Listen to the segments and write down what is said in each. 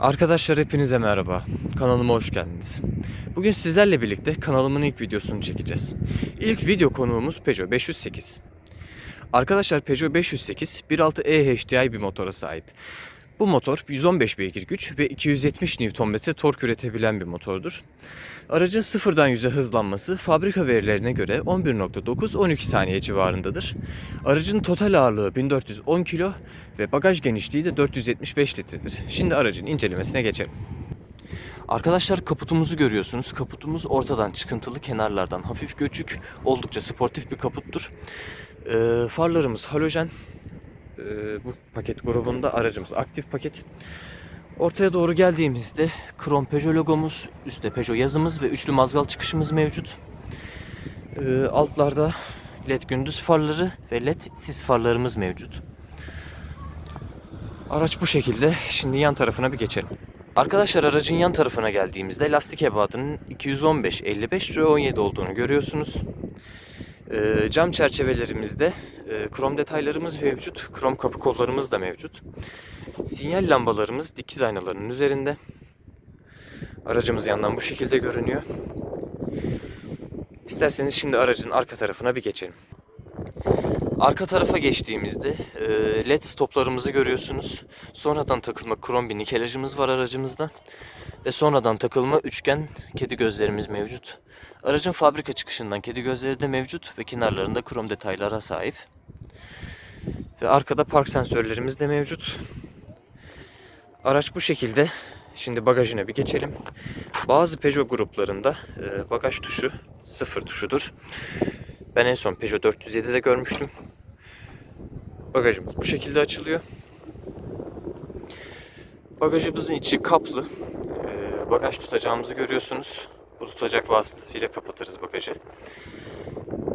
Arkadaşlar hepinize merhaba. Kanalıma hoş geldiniz. Bugün sizlerle birlikte kanalımın ilk videosunu çekeceğiz. İlk video konuğumuz Peugeot 508. Arkadaşlar Peugeot 508 1.6 e-HDI bir motora sahip. Bu motor 115 beygir güç ve 270 Nm tork üretebilen bir motordur. Aracın sıfırdan 100'e hızlanması fabrika verilerine göre 11.9-12 saniye civarındadır. Aracın total ağırlığı 1410 kilo ve bagaj genişliği de 475 litredir. Şimdi aracın incelemesine geçelim. Arkadaşlar kaputumuzu görüyorsunuz. Kaputumuz ortadan çıkıntılı, kenarlardan hafif göçük, oldukça sportif bir kaputtur. Ee, farlarımız halojen. Ee, bu paket grubunda aracımız aktif paket. Ortaya doğru geldiğimizde krom Peugeot logomuz, üstte Peugeot yazımız ve üçlü mazgal çıkışımız mevcut. Ee, altlarda led gündüz farları ve led sis farlarımız mevcut. Araç bu şekilde. Şimdi yan tarafına bir geçelim. Arkadaşlar aracın yan tarafına geldiğimizde lastik ebatının 215 55 R17 olduğunu görüyorsunuz. Ee, cam çerçevelerimizde e, krom detaylarımız mevcut. Krom kapı kollarımız da mevcut. Sinyal lambalarımız dikiz aynalarının üzerinde. Aracımız yandan bu şekilde görünüyor. İsterseniz şimdi aracın arka tarafına bir geçelim. Arka tarafa geçtiğimizde e, led stoplarımızı görüyorsunuz. Sonradan takılma krom bir nikelajımız var aracımızda. Ve sonradan takılma üçgen kedi gözlerimiz mevcut. Aracın fabrika çıkışından kedi gözleri de mevcut ve kenarlarında krom detaylara sahip. Ve arkada park sensörlerimiz de mevcut. Araç bu şekilde. Şimdi bagajına bir geçelim. Bazı Peugeot gruplarında e, bagaj tuşu sıfır tuşudur. Ben en son Peugeot 407'de görmüştüm. Bagajımız bu şekilde açılıyor. Bagajımızın içi kaplı. Bagaj tutacağımızı görüyorsunuz. Bu tutacak vasıtasıyla kapatırız bagajı.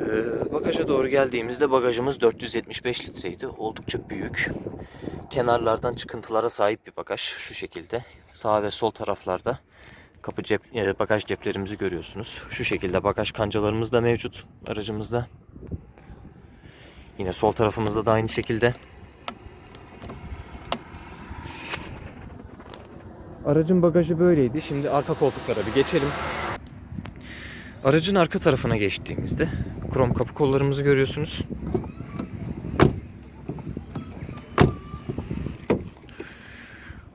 Ee, bagaja doğru geldiğimizde bagajımız 475 litreydi. Oldukça büyük. Kenarlardan çıkıntılara sahip bir bagaj. Şu şekilde. Sağ ve sol taraflarda kapı cep, e, bagaj ceplerimizi görüyorsunuz. Şu şekilde bagaj kancalarımız da mevcut aracımızda. Yine sol tarafımızda da aynı şekilde. Aracın bagajı böyleydi. Şimdi arka koltuklara bir geçelim. Aracın arka tarafına geçtiğimizde krom kapı kollarımızı görüyorsunuz.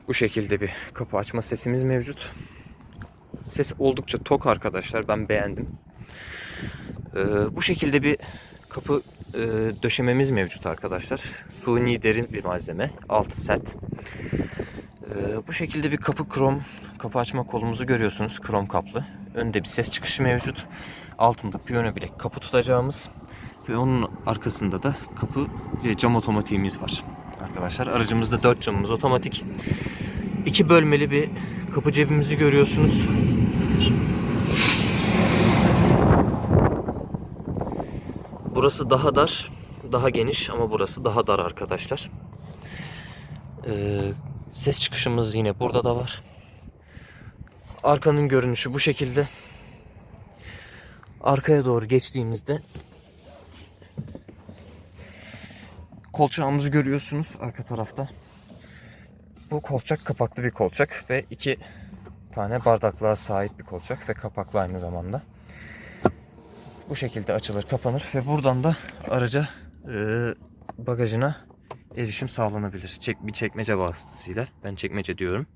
Bu şekilde bir kapı açma sesimiz mevcut. Ses oldukça tok arkadaşlar. Ben beğendim. Ee, bu şekilde bir kapı e, döşememiz mevcut arkadaşlar. Suni derin bir malzeme. Altı sert. Ee, bu şekilde bir kapı krom kapı açma kolumuzu görüyorsunuz. Krom kaplı. Önde bir ses çıkışı mevcut. Altında piyano bilek kapı tutacağımız ve onun arkasında da kapı ve cam otomatiğimiz var. Arkadaşlar aracımızda 4 camımız otomatik. İki bölmeli bir kapı cebimizi görüyorsunuz. Burası daha dar, daha geniş ama burası daha dar arkadaşlar. Ee, ses çıkışımız yine burada da var. Arkanın görünüşü bu şekilde. Arkaya doğru geçtiğimizde kolçağımızı görüyorsunuz arka tarafta. Bu kolçak kapaklı bir kolçak ve iki tane bardaklığa sahip bir kolçak ve kapaklı aynı zamanda. Bu şekilde açılır kapanır ve buradan da araca e, bagajına erişim sağlanabilir. Çek, bir çekmece vasıtasıyla ben çekmece diyorum.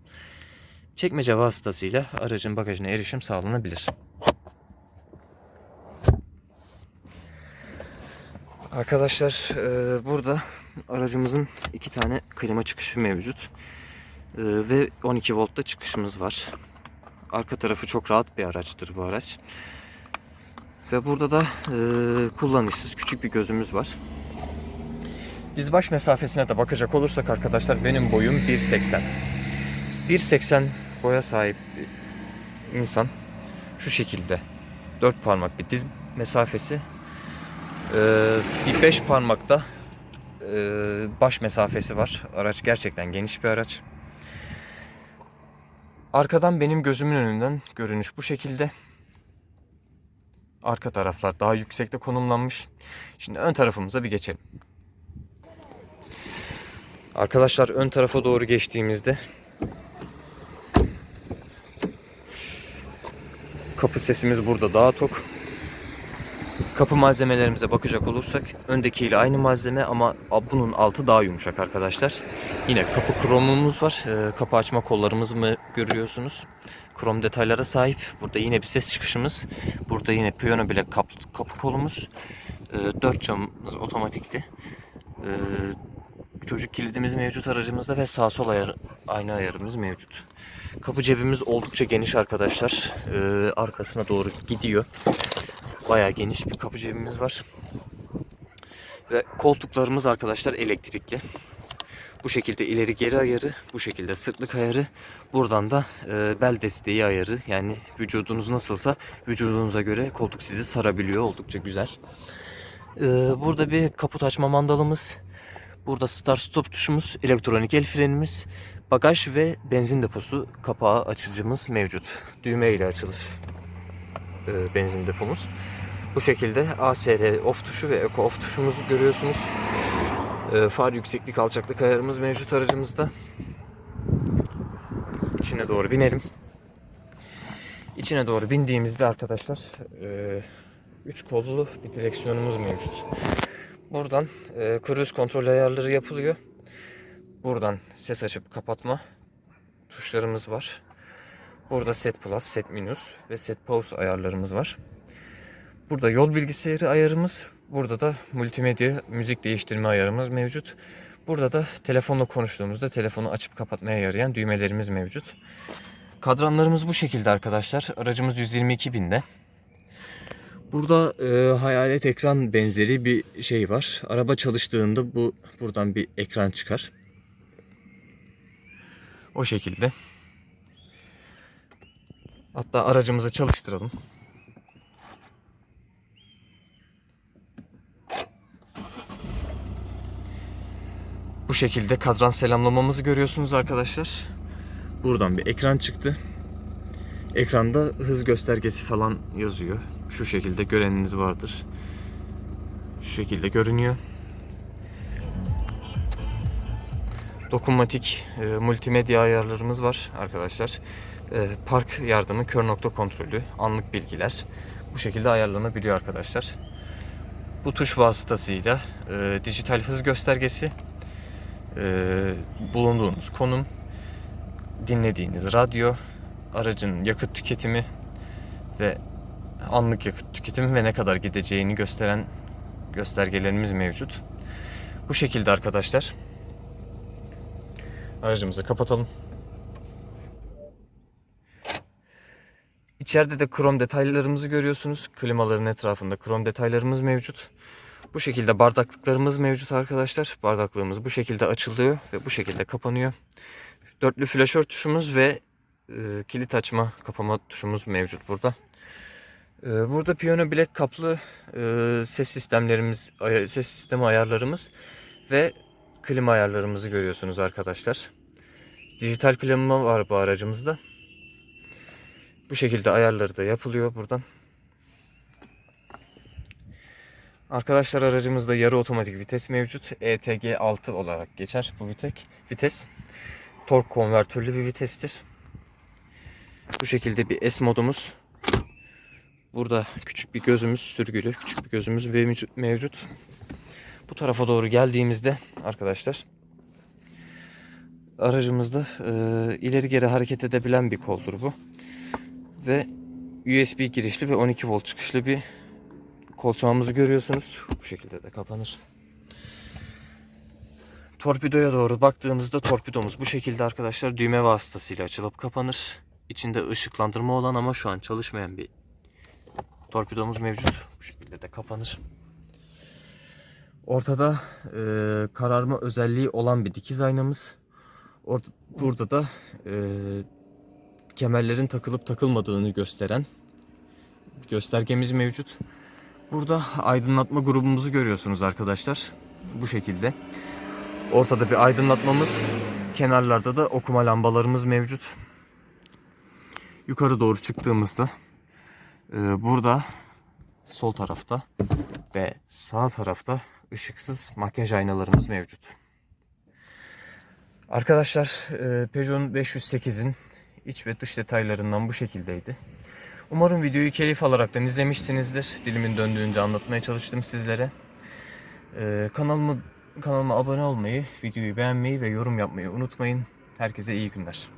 Çekmece vasıtasıyla aracın bagajına erişim sağlanabilir. Arkadaşlar e, burada aracımızın iki tane klima çıkışı mevcut. E, ve 12 voltta çıkışımız var. Arka tarafı çok rahat bir araçtır bu araç. Ve burada da e, kullanışsız küçük bir gözümüz var. Diz baş mesafesine de bakacak olursak arkadaşlar benim boyum 1.80. 1.80 boya sahip bir insan şu şekilde dört parmak bir diz mesafesi ee, bir beş parmakta e, baş mesafesi var. Araç gerçekten geniş bir araç. Arkadan benim gözümün önünden görünüş bu şekilde. Arka taraflar daha yüksekte konumlanmış. Şimdi ön tarafımıza bir geçelim. Arkadaşlar ön tarafa doğru geçtiğimizde kapı sesimiz burada daha tok. Kapı malzemelerimize bakacak olursak öndekiyle aynı malzeme ama bunun altı daha yumuşak arkadaşlar. Yine kapı kromumuz var. Ee, kapı açma kollarımız mı görüyorsunuz? Krom detaylara sahip. Burada yine bir ses çıkışımız. Burada yine piyano bile kapı, kapı kolumuz. Ee, e, 4 camımız otomatikti. E, çocuk kilidimiz mevcut aracımızda ve sağ sol ayar, ayna ayarımız mevcut. Kapı cebimiz oldukça geniş arkadaşlar. Ee, arkasına doğru gidiyor. Bayağı geniş bir kapı cebimiz var. Ve koltuklarımız arkadaşlar elektrikli. Bu şekilde ileri geri ayarı, bu şekilde sırtlık ayarı. Buradan da e, bel desteği ayarı. Yani vücudunuz nasılsa vücudunuza göre koltuk sizi sarabiliyor. Oldukça güzel. E, burada bir kaput açma mandalımız. Burada start stop tuşumuz, elektronik el frenimiz, bagaj ve benzin deposu kapağı açıcımız mevcut. Düğme ile açılır e, benzin depomuz. Bu şekilde ASR off tuşu ve Eco off tuşumuzu görüyorsunuz. E, far yükseklik alçaklık ayarımız mevcut aracımızda. İçine doğru binelim. İçine doğru bindiğimizde arkadaşlar 3 kollu bir direksiyonumuz mevcut. Buradan e, cruise kontrol ayarları yapılıyor. Buradan ses açıp kapatma tuşlarımız var. Burada set plus, set minus ve set pause ayarlarımız var. Burada yol bilgisayarı ayarımız. Burada da multimedya müzik değiştirme ayarımız mevcut. Burada da telefonla konuştuğumuzda telefonu açıp kapatmaya yarayan düğmelerimiz mevcut. Kadranlarımız bu şekilde arkadaşlar. Aracımız 122 binde. Burada e, hayalet ekran benzeri bir şey var. Araba çalıştığında bu buradan bir ekran çıkar. O şekilde. Hatta aracımızı çalıştıralım. Bu şekilde kadran selamlamamızı görüyorsunuz arkadaşlar. Buradan bir ekran çıktı. Ekranda hız göstergesi falan yazıyor. Şu şekilde göreniniz vardır. Şu şekilde görünüyor. Dokunmatik e, multimedya ayarlarımız var arkadaşlar. E, park yardımı, kör nokta kontrolü, anlık bilgiler bu şekilde ayarlanabiliyor arkadaşlar. Bu tuş vasıtasıyla e, dijital hız göstergesi, e, bulunduğunuz konum, dinlediğiniz radyo, aracın yakıt tüketimi ve anlık yakıt tüketimi ve ne kadar gideceğini gösteren göstergelerimiz mevcut. Bu şekilde arkadaşlar. Aracımızı kapatalım. İçeride de krom detaylarımızı görüyorsunuz. Klimaların etrafında krom detaylarımız mevcut. Bu şekilde bardaklıklarımız mevcut arkadaşlar. Bardaklığımız bu şekilde açılıyor ve bu şekilde kapanıyor. Dörtlü flaşör tuşumuz ve e, kilit açma kapama tuşumuz mevcut burada. E, burada piyano bilek kaplı e, ses sistemlerimiz, ses sistemi ayarlarımız ve klima ayarlarımızı görüyorsunuz arkadaşlar. Dijital klima var bu aracımızda. Bu şekilde ayarları da yapılıyor buradan. Arkadaşlar aracımızda yarı otomatik vites mevcut. ETG 6 olarak geçer bu vites. vites. Tork konvertörlü bir vitestir. Bu şekilde bir S modumuz. Burada küçük bir gözümüz sürgülü, küçük bir gözümüz mevcut-. Bu tarafa doğru geldiğimizde arkadaşlar aracımızda e, ileri geri hareket edebilen bir koldur bu. Ve USB girişli ve 12 volt çıkışlı bir kolçağımızı görüyorsunuz. Bu şekilde de kapanır. Torpidoya doğru baktığımızda torpidomuz bu şekilde arkadaşlar düğme vasıtasıyla açılıp kapanır. İçinde ışıklandırma olan ama şu an çalışmayan bir torpidomuz mevcut. Bu şekilde de kapanır. Ortada e, kararma özelliği olan bir dikiz aynamız. Orada, burada da e, kemerlerin takılıp takılmadığını gösteren göstergemiz mevcut. Burada aydınlatma grubumuzu görüyorsunuz arkadaşlar. Bu şekilde. Ortada bir aydınlatmamız, kenarlarda da okuma lambalarımız mevcut. Yukarı doğru çıktığımızda e, burada sol tarafta ve sağ tarafta ışıksız makyaj aynalarımız mevcut. Arkadaşlar e, Peugeot'un 508'in iç ve dış detaylarından bu şekildeydi. Umarım videoyu keyif alaraktan izlemişsinizdir. Dilimin döndüğünce anlatmaya çalıştım sizlere. Ee, kanalımı kanalıma abone olmayı, videoyu beğenmeyi ve yorum yapmayı unutmayın. Herkese iyi günler.